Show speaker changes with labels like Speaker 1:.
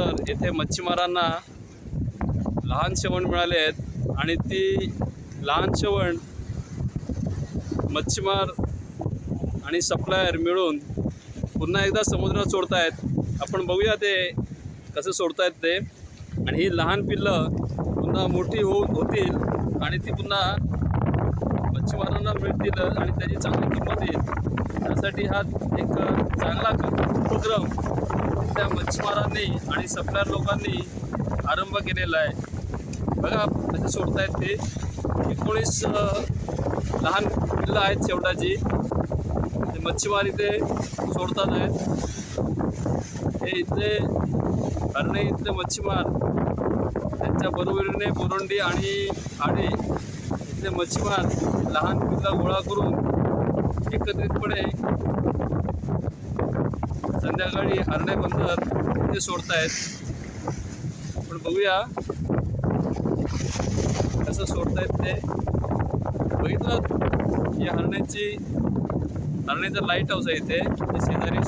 Speaker 1: बंदर येथे मच्छीमारांना लहान शेवण मिळाले आहेत आणि ती लहान शेवण मच्छीमार आणि सप्लायर मिळून पुन्हा एकदा समुद्रात सोडतायत. आपण बघूया ते कसं सोडतायत ते. आणि ही लहान पिल्लं पुन्हा मोठी होऊ होतील आणि ती पुन्हा मच्छीमारांना मिळतील आणि त्याची चांगली किंमत येईल. त्यासाठी हा एक चांगला उपक्रम त्या मच्छीमारांनी आणि सप्लायर लोकांनी आरंभ केलेला आहे. बघा कसे सोडतायत ते. एकोणीस लहान पिल्लं आहेत शेवटाची. ते मच्छीमार इथे सोडतात आहेत. हे इथले हरणे इथले मच्छीमार. त्यांच्या बरोबरीने बोरंडी आणि आडे इथले मच्छीमार लहान पिल्ला गोळा करून एकत्रितपणे संध्याकाळी हरणे बंदर ते सोडतायत. पण बघूया. कसं सोडतायत ते. बघितलं या हरण्याची हरण्याचं लाइट हाऊस आहे इथे. ते शेजारी